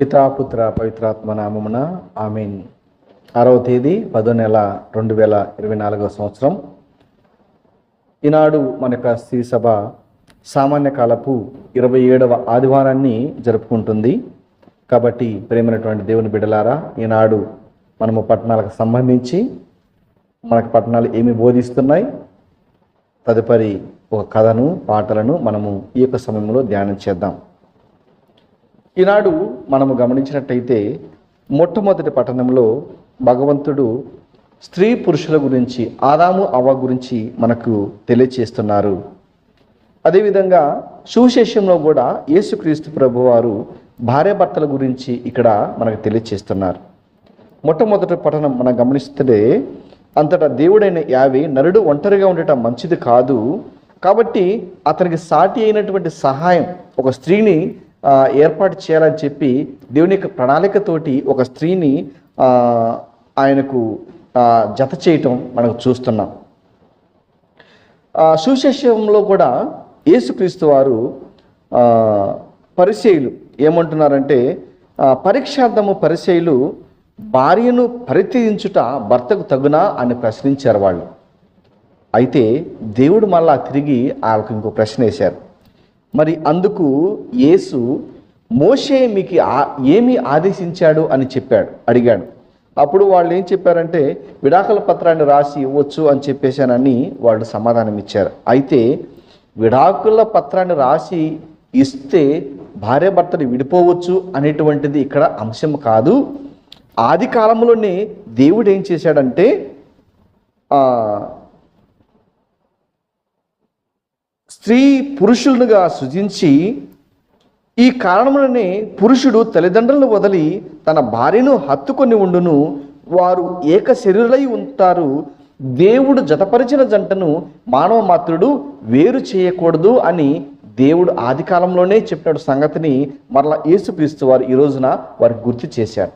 పితాపుత్ర పవిత్రాత్మ నామమున ఆమెన్. ఆరవ తేదీ పదో నెల రెండు వేల ఇరవై నాలుగవ సంవత్సరం. ఈనాడు మన యొక్క శ్రీ సభ సామాన్య కాలపు ఇరవై ఏడవ ఆదివారాన్ని జరుపుకుంటుంది. కాబట్టి ప్రేమైనటువంటి దేవుని బిడలారా ఈనాడు మనము పట్టణాలకు సంబంధించి మనకు పట్టణాలు ఏమి బోధిస్తున్నాయి తదుపరి ఒక కథను పాటలను మనము ఈ యొక్క సమయంలో ధ్యానం చేద్దాం. ఈనాడు మనము గమనించినట్టయితే మొట్టమొదటి పట్టణంలో భగవంతుడు స్త్రీ పురుషుల గురించి ఆదాము అవ్వ గురించి మనకు తెలియచేస్తున్నారు. అదేవిధంగా సువిశేషంలో కూడా యేసుక్రీస్తు ప్రభువారు భార్యాభర్తల గురించి ఇక్కడ మనకు తెలియచేస్తున్నారు. మొట్టమొదటి పఠనం మనం గమనిస్తే అంతటా దేవుడైన యావి నరుడు ఒంటరిగా ఉండటం మంచిది కాదు. కాబట్టి అతనికి సాటి అయినటువంటి సహాయం ఒక స్త్రీని ఏర్పాటు చేయాలని చెప్పి దేవుని యొక్క ప్రణాళికతోటి ఒక స్త్రీని ఆయనకు జత చేయటం మనకు చూస్తున్నాం. సుశేషంలో కూడా యేసుక్రీస్తు వారు పరిచయులు ఏమంటున్నారంటే పరీక్షార్థము పరిచయులు భార్యను పరిత్యజించుట భర్తకు తగునా అని ప్రశ్నించారు వాళ్ళు. అయితే దేవుడు మళ్ళా తిరిగి వాళ్ళకు ఇంకో ప్రశ్న వేశారు. మరి అందుకు యేసు మోషే మీకు ఏమి ఆదేశించాడు అని చెప్పాడు అడిగాడు. అప్పుడు వాళ్ళు ఏం చెప్పారంటే విడాకుల పత్రాన్ని రాసి ఇవ్వచ్చు అని చెప్పేశానని వాళ్ళు సమాధానం ఇచ్చారు. అయితే విడాకుల పత్రాన్ని రాసి ఇస్తే భార్యాభర్తలు విడిపోవచ్చు అనేటువంటిది ఇక్కడ అంశం కాదు. ఆది కాలంలోనే దేవుడు ఏం చేశాడంటే ఆ, స్త్రీ పురుషులుగా సృజించి ఈ కారణములనే పురుషుడు తల్లిదండ్రులను వదిలి తన భార్యను హత్తుకొని ఉండును. వారు ఏక శరీరులై ఉంటారు. దేవుడు జతపరిచిన జంటను మానవ మాత్రుడు వేరు చేయకూడదు అని దేవుడు ఆది కాలంలోనే చెప్పిన సంగతిని మరలా యేసుక్రీస్తు వారు ఈ రోజున వారికి గుర్తు చేశారు.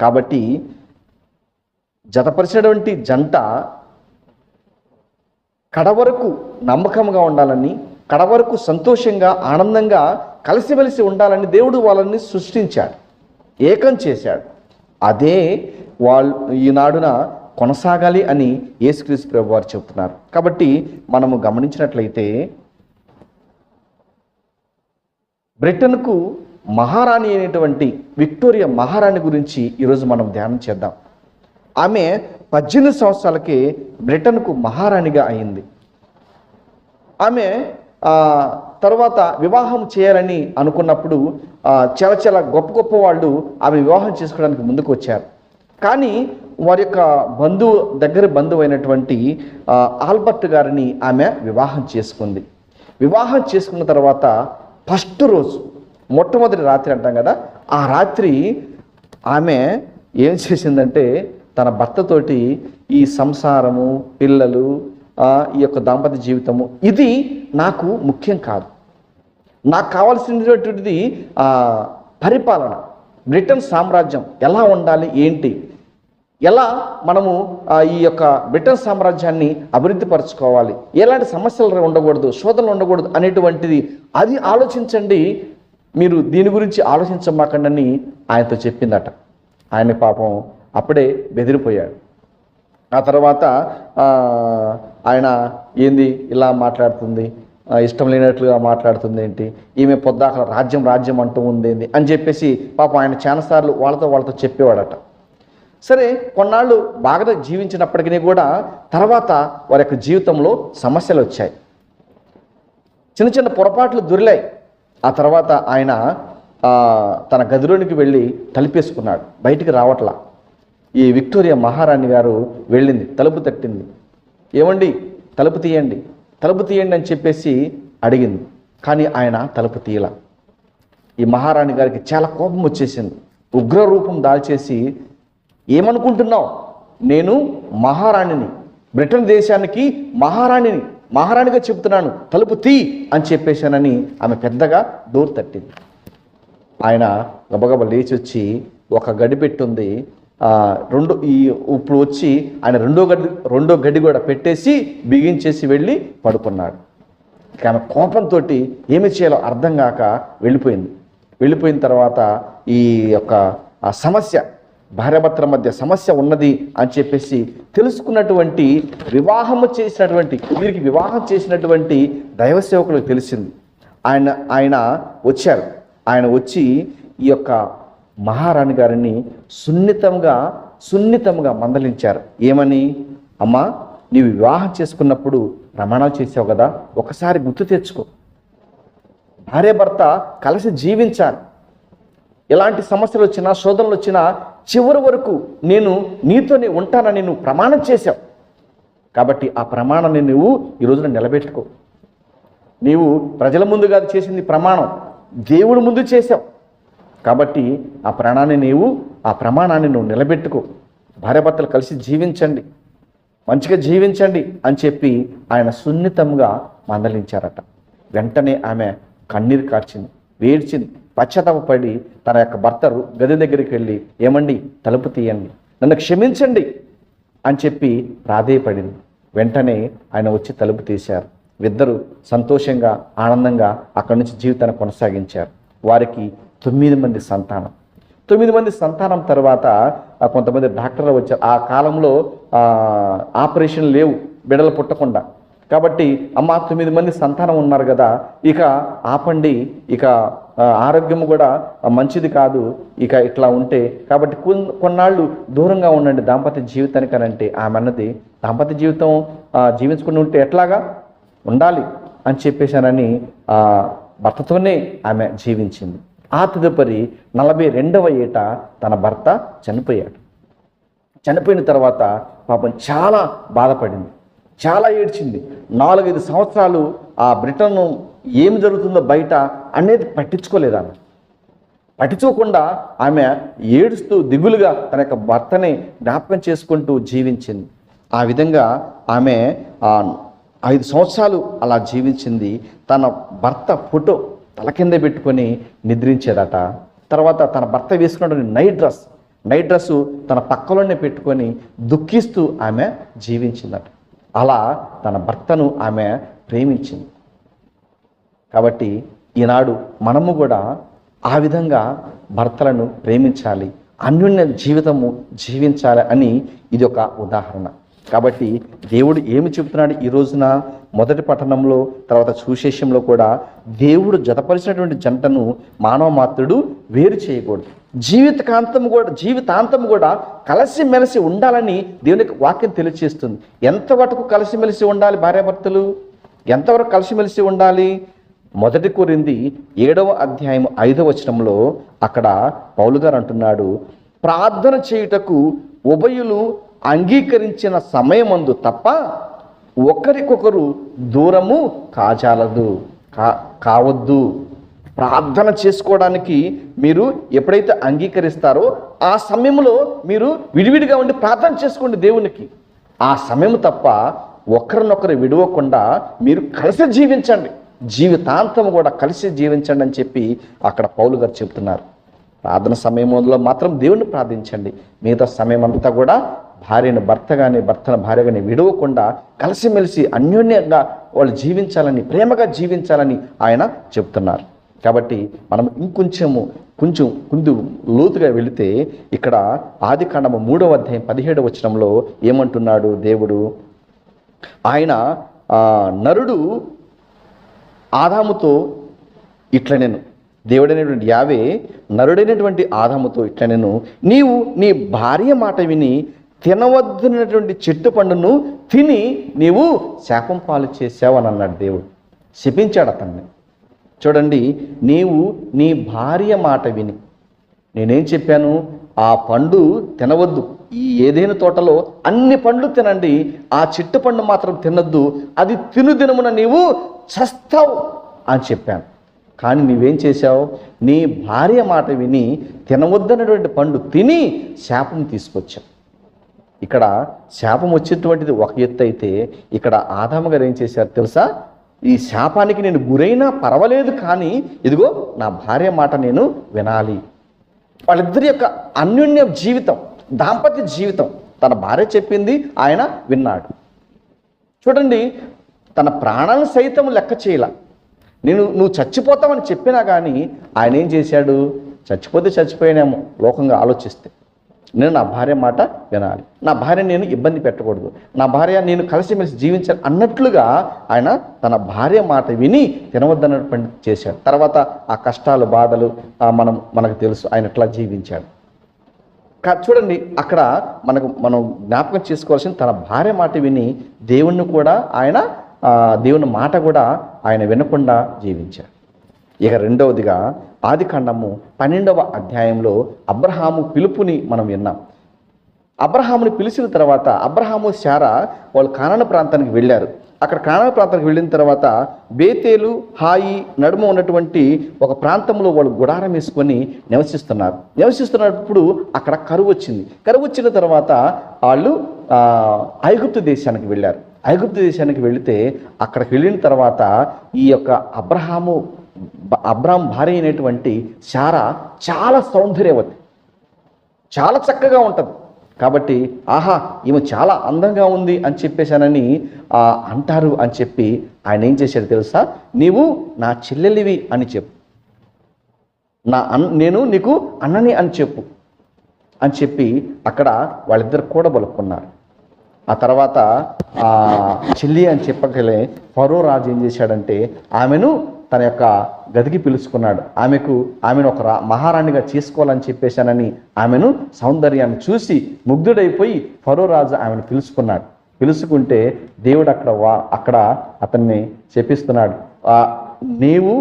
కాబట్టి జతపరిచినటువంటి జంట కడవరకు నమ్మకంగా ఉండాలని కడవరకు సంతోషంగా ఆనందంగా కలిసిమెలిసి ఉండాలని దేవుడు వాళ్ళని సృష్టించాడు. ఏకం చేశాడు. అదే వాళ్ళు ఈనాడున కొనసాగాలి అని యేసుక్రీస్తు ప్రభు వారు చెబుతున్నారు. కాబట్టి మనము గమనించినట్లయితే బ్రిటన్కు మహారాణి అయినటువంటి విక్టోరియా మహారాణి గురించి ఈరోజు మనం ధ్యానం చేద్దాం. ఆమె పద్దెనిమిది సంవత్సరాలకి బ్రిటన్కు మహారాణిగా అయింది. ఆమె తర్వాత వివాహం చేయాలని అనుకున్నప్పుడు చాలా చాలా గొప్ప గొప్ప వాళ్ళు ఆమె వివాహం చేసుకోవడానికి ముందుకు వచ్చారు. కానీ వారి యొక్క బంధువు దగ్గర బంధువు అయినటువంటి ఆల్బర్ట్ గారిని ఆమె వివాహం చేసుకుంది. వివాహం చేసుకున్న తర్వాత ఫస్ట్ రోజు మొట్టమొదటి రాత్రి అంటాం కదా ఆ రాత్రి ఆమె ఏం చేసిందంటే తన భర్తతోటి ఈ సంసారము పిల్లలు ఈ యొక్క దాంపత్య జీవితము ఇది నాకు ముఖ్యం కాదు. నాకు కావాల్సినటువంటిది పరిపాలన బ్రిటన్ సామ్రాజ్యం ఎలా ఉండాలి ఏంటి? ఎలా మనము ఈ యొక్క బ్రిటన్ సామ్రాజ్యాన్ని అభివృద్ధి పరచుకోవాలి? ఎలాంటి సమస్యలు ఉండకూడదు శోధనలు ఉండకూడదు అనేటువంటిది అది ఆలోచించండి. మీరు దీని గురించి ఆలోచించమాకండి ఆయనతో చెప్పిందట. ఆయన పాపం అప్పుడే బెదిరిపోయాడు. ఆ తర్వాత ఆయన ఏంది ఇలా మాట్లాడుతుంది? ఇష్టం లేనట్లుగా మాట్లాడుతుంది ఏంటి? ఈమె పొద్దాక రాజ్యం రాజ్యం అంటూ ఉంది ఏంది? అని చెప్పేసి పాపం ఆయన చాలాసార్లు వాళ్ళతో వాళ్ళతో చెప్పేవాడట. సరే కొన్నాళ్ళు బాగా జీవించినప్పటికీ కూడా తర్వాత వారి యొక్క జీవితంలో సమస్యలు వచ్చాయి. చిన్న చిన్న పొరపాట్లు దొరిలాయి. ఆ తర్వాత ఆయన తన గదిలోనికి వెళ్ళి తలిపేసుకున్నాడు. బయటికి రావట్లా. ఈ విక్టోరియా మహారాణి గారు వెళ్ళింది తలుపు తట్టింది. ఏమండి? తలుపు తీయండి. తలుపు తీయండి అని చెప్పేసి అడిగింది. కానీ ఆయన తలుపు తీయల. ఈ మహారాణి గారికి చాలా కోపం వచ్చేసింది. ఉగ్ర రూపం దాల్చేసి ఏమనుకుంటున్నావు? నేను మహారాణిని బ్రిటన్ దేశానికి మహారాణిని మహారాణిగా చెబుతున్నాను. తలుపు తీ అని చెప్పేశానని ఆమె పెద్దగా డోర్ తట్టింది. ఆయన గబగబ లేచి వచ్చి ఒక గడి పెట్టుంది. రెండు ఈ ఇప్పుడు వచ్చి ఆయన రెండో గడ్డి రెండో గడ్డి కూడా పెట్టేసి బిగించేసి వెళ్ళి పడుకున్నాడు. ఆమె కోపంతో ఏమి చేయాలో అర్థం కాక వెళ్ళిపోయింది. వెళ్ళిపోయిన తర్వాత ఈ యొక్క ఆ సమస్య భార్యాభర్తల మధ్య సమస్య ఉన్నది అని చెప్పేసి తెలుసుకున్నటువంటి వివాహము చేసినటువంటి వీరికి వివాహం చేసినటువంటి దైవ సేవకులకు తెలిసింది. ఆయన ఆయన వచ్చారు. ఆయన వచ్చి ఈ యొక్క మహారాణి గారిని సున్నితంగా సున్నితంగా మందలించారు. ఏమని? అమ్మా నీవు వివాహం చేసుకున్నప్పుడు ప్రమాణాలు చేసావు కదా ఒకసారి గుర్తు తెచ్చుకో. భార్య భర్త కలిసి జీవించాలి ఎలాంటి సమస్యలు వచ్చినా శోధనలు వచ్చినా చివరి వరకు నేను నీతోనే ఉంటానని నువ్వు ప్రమాణం చేశావు. కాబట్టి ఆ ప్రమాణాన్ని నువ్వు ఈ రోజున నిలబెట్టుకో. నీవు ప్రజల ముందు కాదు చేసింది ప్రమాణం. దేవుడి ముందు చేశావు. కాబట్టి ఆ ప్రాణాన్ని నీవు ఆ ప్రమాణాన్ని నువ్వు నిలబెట్టుకో. భార్యాభర్తలు కలిసి జీవించండి. మంచిగా జీవించండి అని చెప్పి ఆయన సున్నితంగా మందలించారట. వెంటనే ఆమె కన్నీరు కార్చింది వేడ్చింది పశ్చాత్తాపడి తన యొక్క భర్తరు గది దగ్గరికి వెళ్ళి ఏమండి తలుపు తీయండి నన్ను క్షమించండి అని చెప్పి ప్రాధేయపడింది. వెంటనే ఆయన వచ్చి తలుపు తీశారు. ఇద్దరు సంతోషంగా ఆనందంగా అక్కడి నుంచి జీవితాన్ని కొనసాగించారు. వారికి తొమ్మిది మంది సంతానం. తొమ్మిది మంది సంతానం తర్వాత కొంతమంది డాక్టర్లు వచ్చారు. ఆ కాలంలో ఆపరేషన్ లేవు బిడలు పుట్టకుండా. కాబట్టి అమ్మ తొమ్మిది మంది సంతానం ఉన్నారు కదా ఇక ఆపండి ఇక ఆరోగ్యం కూడా మంచిది కాదు ఇక ఇట్లా ఉంటే. కాబట్టి కొన్- కొన్నాళ్ళు దూరంగా ఉండండి దాంపత్య జీవితానికి అని అంటే ఆమె అన్నది దాంపత్య జీవితం జీవించుకుని ఉంటే ఎట్లాగా? ఉండాలి అని చెప్పేశానని భర్తతోనే ఆమె జీవించింది. ఆ తదుపరి నలభై రెండవ ఏట తన భర్త చనిపోయాడు. చనిపోయిన తర్వాత పాపం చాలా బాధపడింది. చాలా ఏడ్చింది. నాలుగైదు సంవత్సరాలు ఆ బ్రిటన్ ఏమి జరుగుతుందో బయట అనేది పట్టించుకోలేదు ఆమె. పట్టించుకోకుండా ఆమె ఏడుస్తూ దిగులుగా తన యొక్క భర్తని జ్ఞాపకం చేసుకుంటూ జీవించింది. ఆ విధంగా ఆమె ఐదు సంవత్సరాలు అలా జీవించింది. తన భర్త ఫోటో తల కింద పెట్టుకొని నిద్రించేదట. తర్వాత తన భర్త వేసుకున్నటువంటి నైట్ డ్రెస్ నైట్ డ్రెస్ తన పక్కలోనే పెట్టుకొని దుఃఖిస్తూ ఆమె జీవించిందట. అలా తన భర్తను ఆమె ప్రేమించింది. కాబట్టి ఈనాడు మనము కూడా ఆ విధంగా భర్తలను ప్రేమించాలి అన్యోన్య జీవితము జీవించాలి అని ఇది ఒక ఉదాహరణ. కాబట్టి దేవుడు ఏమి చెబుతున్నాడు ఈ రోజున? మొదటి పట్టణంలో తర్వాత సుశేషంలో కూడా దేవుడు జతపరిచినటువంటి జంటను మానవ మాత్రుడు వేరు చేయకూడదు. జీవితకాంతం కూడా జీవితాంతం కూడా కలిసిమెలిసి ఉండాలని దేవునికి వాక్యం తెలియజేస్తుంది ఎంతవరకు కలిసిమెలిసి ఉండాలి భార్యాభర్తలు? ఎంతవరకు కలిసిమెలిసి ఉండాలి? మొదటి కోరింది ఏడవ అధ్యాయం ఐదవ వచనంలో అక్కడ పౌలు గారు అంటున్నాడు ప్రార్థన చేయుటకు ఉభయులు అంగీకరించిన సమయమందు తప్ప ఒకరికొకరు దూరము కాజాలదు కా కావద్దు. ప్రార్థన చేసుకోవడానికి మీరు ఎప్పుడైతే అంగీకరిస్తారో ఆ సమయంలో మీరు విడివిడిగా ఉండి ప్రార్థన చేసుకోండి దేవునికి. ఆ సమయం తప్ప ఒకరినొకరు విడవకుండా మీరు కలిసి జీవించండి. జీవితాంతం కూడా కలిసి జీవించండి అని చెప్పి అక్కడ పౌలు గారు చెప్తున్నారు ప్రార్థన సమయంలో మాత్రం దేవుణ్ణి ప్రార్థించండి. మిగతా సమయం అంతా కూడా భార్యను భర్త కానీ భర్తను భార్య కానీ విడవకుండా కలిసిమెలిసి అన్యోన్యంగా వాళ్ళు జీవించాలని ప్రేమగా జీవించాలని ఆయన చెప్తున్నారు. కాబట్టి మనం ఇంకొంచెము కొంచెం ముందు లోతుగా వెళితే ఇక్కడ ఆది కాండము మూడవ అధ్యాయం పదిహేడవ వచనంలో ఏమంటున్నాడు దేవుడు? ఆయన నరుడు ఆదాముతో ఇట్లా నేను దేవుడైనటువంటి యావే నరుడైనటువంటి ఆదాముతో ఇట్లా నేను నీవు నీ భార్య మాట విని తినవద్దునటువంటి చెట్టు పండును తిని నీవు శాపం పాలు చేసావని అన్నాడు దేవుడు. శపించాడు అతన్ని. చూడండి నీవు నీ భార్య మాట విని. నేనేం చెప్పాను? ఆ పండు తినవద్దు. ఈ ఏదైనా తోటలో అన్ని పండ్లు తినండి. ఆ చెట్టు పండు మాత్రం తినద్దు. అది తిను దినమున నీవు చస్తావు అని చెప్పాను. కానీ నీవేం చేశావు? నీ భార్య మాట విని తినవద్దన్నటువంటి పండు తిని శాపం తీసుకొచ్చావు. ఇక్కడ శాపం వచ్చేటువంటిది ఒక ఎత్తు అయితే ఇక్కడ ఆదాము గారు ఏం చేశారు తెలుసా? ఈ శాపానికి నేను గురైనా పర్వాలేదు కానీ ఇదిగో నా భార్య మాట నేను వినాలి. వాళ్ళిద్దరి యొక్క అన్యోన్య జీవితం దాంపత్య జీవితం తన భార్య చెప్పింది ఆయన విన్నాడు. చూడండి తన ప్రాణాలను సైతం లెక్క చేయాల. నేను నువ్వు చచ్చిపోతావని చెప్పినా కానీ ఆయన ఏం చేశాడు? చచ్చిపోతే చచ్చిపోయానేమో లోకంగా ఆలోచిస్తే. నేను నా భార్య మాట వినాలి. నా భార్య నేను ఇబ్బంది పెట్టకూడదు. నా భార్య నేను కలిసిమెలిసి జీవించాలి అన్నట్లుగా ఆయన తన భార్య మాట విని తినవద్దన్నటువంటి చేశాడు. తర్వాత ఆ కష్టాలు బాధలు మనం మనకు తెలుసు ఆయన ఎట్లా జీవించాడు. చూడండి అక్కడ మనకు మనం జ్ఞాపకం చేసుకోవాల్సిన తన భార్య మాట విని దేవుణ్ణి కూడా ఆయన దేవుని మాట కూడా ఆయన వినకుండా జీవించాడు. ఇక రెండవదిగా ఆది కాండము పన్నెండవ అధ్యాయంలో అబ్రహాము పిలుపుని మనం విన్నాం. అబ్రహాముని పిలిచిన తర్వాత అబ్రహాము శారా వాళ్ళు కానాన ప్రాంతానికి వెళ్ళారు. అక్కడ కానాన ప్రాంతానికి వెళ్ళిన తర్వాత బేతేలు హాయి నడుమ ఉన్నటువంటి ఒక ప్రాంతంలో వాళ్ళు గుడారం వేసుకొని నివసిస్తున్నారు. నివసిస్తున్నప్పుడు అక్కడ కరువు వచ్చింది. కరువు వచ్చిన తర్వాత వాళ్ళు ఐగుప్తు దేశానికి వెళ్ళారు. ఐగుప్తు దేశానికి వెళితే అక్కడికి వెళ్ళిన తర్వాత ఈ యొక్క అబ్రహాము బ- భార్య అయినటువంటి శారా చాలా సౌందర్యవతి. చాలా చక్కగా ఉంటుంది. కాబట్టి ఆహా ఈమె చాలా అందంగా ఉంది అని చెప్పేశానని అంటారు అని చెప్పి ఆయన ఏం చేశాడు తెలుసా? నీవు నా చెల్లెలివి అని చెప్పు. నా అన్ నేను నీకు అన్నని అని చెప్పు. అని చెప్పి అక్కడ వాళ్ళిద్దరు కూడా బలుపుకున్నారు ఆ తర్వాత చెల్లి అని చెప్పగలే ఫరో రాజు ఏం చేశాడంటే ఆమెను తన యొక్క గదికి పిలుచుకున్నాడు. ఆమెకు ఆమెను ఒక రా మహారాణిగా చేసుకోవాలని చెప్పేశానని ఆమెను సౌందర్యాన్ని చూసి ముగ్ధుడైపోయి ఫరో రాజు ఆమెను పిలుచుకున్నాడు. పిలుచుకుంటే దేవుడు అక్కడ వా అక్కడ అతన్ని చెప్పిస్తున్నాడు. నీవు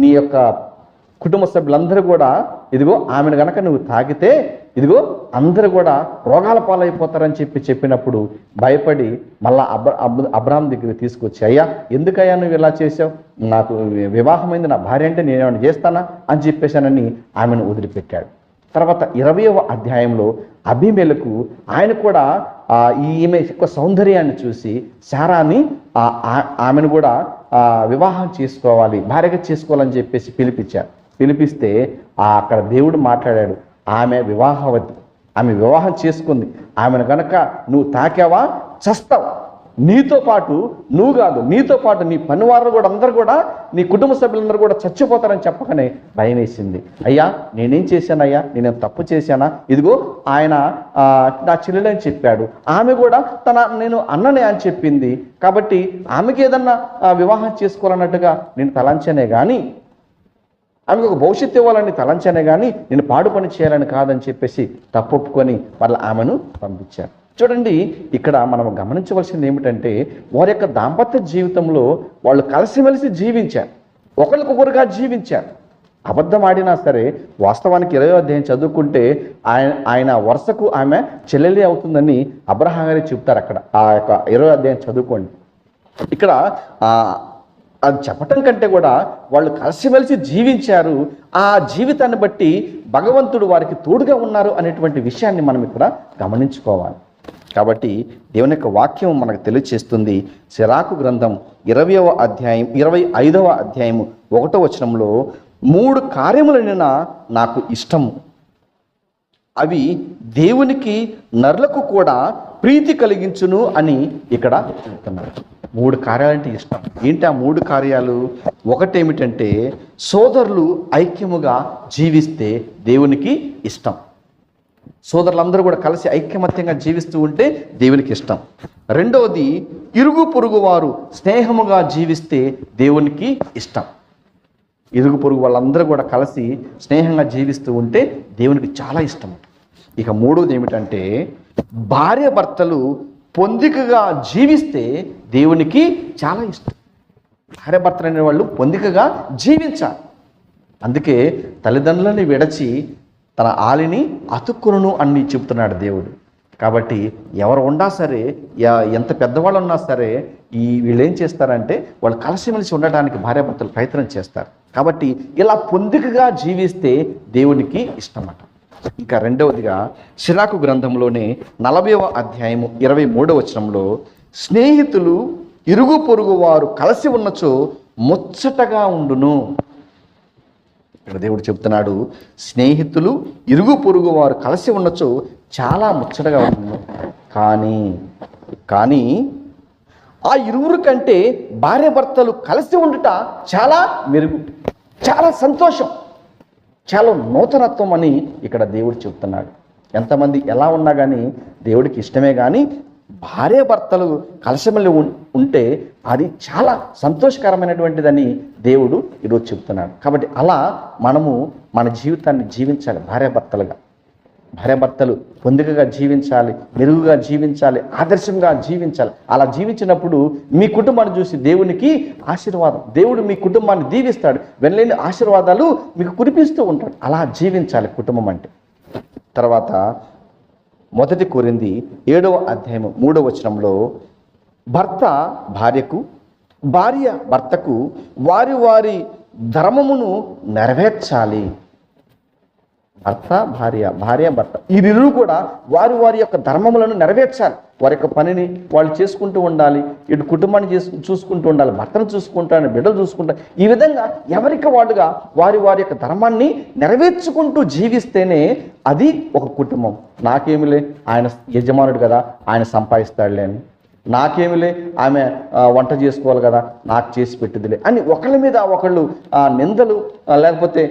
నీ యొక్క కుటుంబ సభ్యులందరూ కూడా ఇదిగో ఆమెను గనక నువ్వు తాగితే ఇదిగో అందరూ కూడా రోగాల పాలైపోతారని చెప్పి చెప్పినప్పుడు భయపడి మళ్ళా అబ్ర అబ్ అబ్రాహం దగ్గరికి తీసుకొచ్చి అయ్యా ఎందుకయ్యా నువ్వు ఇలా చేసావు నాకు వివాహమైంది నా భార్య అంటే నేనేమైనా చేస్తానా? అని చెప్పేశానని ఆమెను వదిలిపెట్టాడు. తర్వాత ఇరవయవ అధ్యాయంలో అభిమేలకు ఆయన కూడా ఈమె యొక్క సౌందర్యాన్ని చూసి శారాన్ని ఆ, ఆమెను కూడా వివాహం చేసుకోవాలి భార్యగా చేసుకోవాలని చెప్పేసి పిలిపించారు. పిలిపిస్తే అక్కడ దేవుడు మాట్లాడాడు. ఆమె వివాహవతి ఆమె వివాహం చేసుకుంది. ఆమెను కనుక నువ్వు తాకావా చస్తావు. నీతో పాటు నువ్వు కాదు నీతో పాటు నీ పనివారు కూడా అందరూ కూడా నీ కుటుంబ సభ్యులందరూ కూడా చచ్చిపోతారని చెప్పకనే భయం వేసింది అయ్యా నేనేం చేశానయ్యా? నేనేం తప్పు చేశానా? ఇదిగో ఆయన నా చెల్లెలని చెప్పాడు. ఆమె కూడా తన నేను అన్ననే అని చెప్పింది. కాబట్టి ఆమెకి ఏదన్నా వివాహం చేసుకోవాలన్నట్టుగా నేను తలంచనే కానీ ఆమెకు ఒక భవిష్యత్తు ఇవ్వాలని తలంచానే కానీ నేను పాడు పని చేయాలని కాదని చెప్పేసి తప్పొప్పుకొని వాళ్ళ ఆమెను పంపించారు. చూడండి ఇక్కడ మనం గమనించవలసింది ఏమిటంటే వారి యొక్క దాంపత్య జీవితంలో వాళ్ళు కలిసిమెలిసి జీవించారు. ఒకరికొకరుగా జీవించారు. అబద్ధం ఆడినా సరే వాస్తవానికి ఇరవై అధ్యాయం చదువుకుంటే ఆయన ఆయన వరుసకు ఆమె చెల్లెలి అవుతుందని అబ్రహాం గారి చెప్తారు అక్కడ. ఆ యొక్క ఇరవై అధ్యాయం చదువుకోండి. ఇక్కడ అది చెప్పటం కంటే కూడా వాళ్ళు కలిసిమెలిసి జీవించారు. ఆ జీవితాన్ని బట్టి భగవంతుడు వారికి తోడుగా ఉన్నారు అనేటువంటి విషయాన్ని మనం ఇక్కడ గమనించుకోవాలి. కాబట్టి దేవుని యొక్క వాక్యం మనకు తెలియచేస్తుంది. సిరాకు గ్రంథం ఇరవయవ అధ్యాయం ఇరవై ఐదవ అధ్యాయం ఒకటో వచనంలో మూడు కార్యములైన నాకు ఇష్టము. అవి దేవునికి నరులకు కూడా ప్రీతి కలిగించును అని ఇక్కడ చెప్తున్నారు. మూడు కార్యాలంటే ఇష్టం. ఏంటి ఆ మూడు కార్యాలు? ఒకటేమిటంటే సోదరులు ఐక్యముగా జీవిస్తే దేవునికి ఇష్టం. సోదరులందరూ కూడా కలిసి ఐక్యమత్యంగా జీవిస్తూ ఉంటే దేవునికి ఇష్టం. రెండవది ఇరుగు పొరుగు వారు స్నేహముగా జీవిస్తే దేవునికి ఇష్టం. ఇరుగు పొరుగు వాళ్ళందరూ కూడా కలిసి స్నేహంగా జీవిస్తూ ఉంటే దేవునికి చాలా ఇష్టం. ఇక మూడోది ఏమిటంటే భార్య భర్తలు పొందికగా జీవిస్తే దేవునికి చాలా ఇష్టం. భార్యభర్తలు అనే వాళ్ళు పొందికగా జీవించాలి. అందుకే తల్లిదండ్రులని విడచి తన ఆలిని అతుక్కును అని చెప్తున్నాడు దేవుడు. కాబట్టి ఎవరు ఉన్నా సరే ఎంత పెద్దవాళ్ళు ఉన్నా సరే ఈ వీళ్ళు ఏం చేస్తారంటే వాళ్ళు కలిసిమెలిసి ఉండడానికి భార్యాభర్తలు ప్రయత్నం చేస్తారు. కాబట్టి ఇలా పొందికగా జీవిస్తే దేవునికి ఇష్టమట. ఇంకా రెండవదిగా సిరాకు గ్రంథంలోనే నలభైవ అధ్యాయము ఇరవై మూడవ వచనంలో స్నేహితులు ఇరుగు పొరుగు వారు కలిసి ఉన్నచో ముచ్చటగా ఉండును. ఇక్కడ దేవుడు చెప్తున్నాడు స్నేహితులు ఇరుగు పొరుగు వారు కలిసి ఉండొచ్చు చాలా ముచ్చటగా ఉంటుంది కానీ కానీ ఆ ఇరువురు కంటే భార్య భర్తలు కలిసి ఉండుట చాలా మెరుగు చాలా సంతోషం. చాలా నూతనత్వం అని ఇక్కడ దేవుడు చెప్తున్నాడు. ఎంతమంది ఎలా ఉన్నా కానీ దేవుడికి ఇష్టమే కానీ భార్య భర్తలు కలిసిమల్లి ఉం- ఉంటే అది చాలా సంతోషకరమైనటువంటిదని దేవుడు ఈరోజు చెప్తున్నాడు. కాబట్టి అలా మనము మన జీవితాన్ని జీవించాలి భార్యాభర్తలుగా భార్యాభర్తలు పొందికగా జీవించాలి మెరుగుగా జీవించాలి ఆదర్శంగా జీవించాలి. అలా జీవించినప్పుడు మీ కుటుంబాన్ని చూసి దేవునికి ఆశీర్వాదం దేవుడు మీ కుటుంబాన్ని దీవిస్తాడు. వెళ్ళలేని ఆశీర్వాదాలు మీకు కురిపిస్తూ ఉంటాడు. అలా జీవించాలి కుటుంబం అంటే. తర్వాత మొదటి కోరింది ఏడవ అధ్యాయం మూడవ వచనంలో భర్త భార్యకు భార్య భర్తకు వారి వారి ధర్మమును నెరవేర్చాలి. భర్త భార్య భార్య భర్త. వీరిరువురు కూడా వారి వారి యొక్క ధర్మములను నెరవేర్చాలి. వారి యొక్క పనిని వాళ్ళు చేసుకుంటూ ఉండాలి. ఇటు కుటుంబాన్ని చేసు చూసుకుంటూ ఉండాలి. భర్తను చూసుకుంటాను బిడ్డలు చూసుకుంటాను ఈ విధంగా ఎవరికి వాళ్ళుగా వారి వారి యొక్క ధర్మాన్ని నెరవేర్చుకుంటూ జీవిస్తేనే అది ఒక కుటుంబం. నాకేమిలే ఆయన యజమానుడు కదా ఆయన సంపాదిస్తాడులే అని. నాకేమిలే? ఆమె వంట చేసుకోవాలి కదా నాకు చేసి పెట్టిదిలే అని ఒకళ్ళ మీద ఒకళ్ళు నిందలు లేకపోతే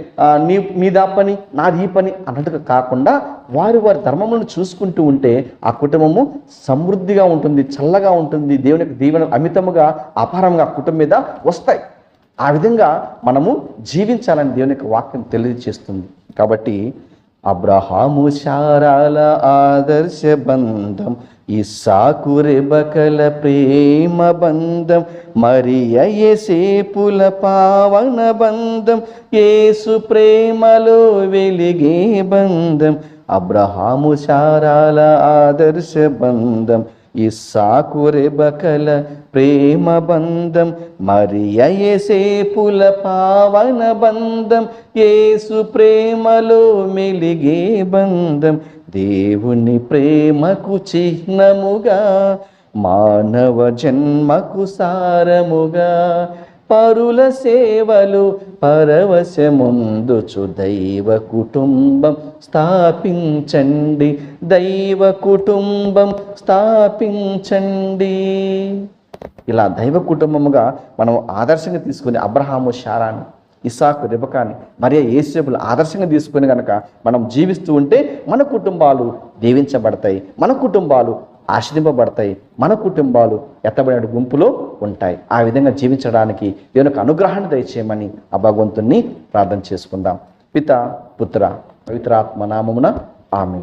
నీ నీ మీదా పని నాది ఈ పని అన్నట్టుగా కాకుండా వారి వారి ధర్మములను చూసుకుంటూ ఉంటే ఆ కుటుంబము సమృద్ధిగా ఉంటుంది చల్లగా ఉంటుంది దేవుని దీవెన అమితముగా అపారంగా కుటుంబం మీద వస్తాయి. ఆ విధంగా మనము జీవించాలని దేవుని యొక్క వాక్యం తెలియజేస్తుంది. కాబట్టి అబ్రహాము శారాల ఆదర్శ బంధం ఇస్సాకు రెబకల ప్రేమ బంధం మరియ యేసేపుల పావన బంధం ఏసు ప్రేమలో వెలిగే బంధం అబ్రహాము శారాల ఆదర్శ బంధం ఇస్సాకు రెబకల ప్రేమ బంధం మరియ యేసేపుల పావన బంధం ఏసు ప్రేమలో మెలిగే బంధం దేవుని ప్రేమకు చిహ్నముగా మానవ జన్మకు సారముగా పరుల సేవలు పరవశముందుచు దైవ కుటుంబం స్థాపించండి. దైవ కుటుంబం స్థాపించండి. ఇలా దైవ కుటుంబముగా మనం ఆదర్శంగా తీసుకుని అబ్రహాము శారాను ఇసాకు రిబకాని మరియు ఏసేపులు ఆదర్శంగా తీసుకుని కనుక మనం జీవిస్తూ ఉంటే మన కుటుంబాలు దీవించబడతాయి మన కుటుంబాలు ఆశ్రింపబడతాయి మన కుటుంబాలు ఎత్తబడిన గుంపులో ఉంటాయి. ఆ విధంగా జీవించడానికి దేవుని యొక్క అనుగ్రహాన్ని దయచేయమని ఆ భగవంతుణ్ణి ప్రార్థన చేసుకుందాం. పిత పుత్ర పవిత్రాత్మ నామమున ఆమె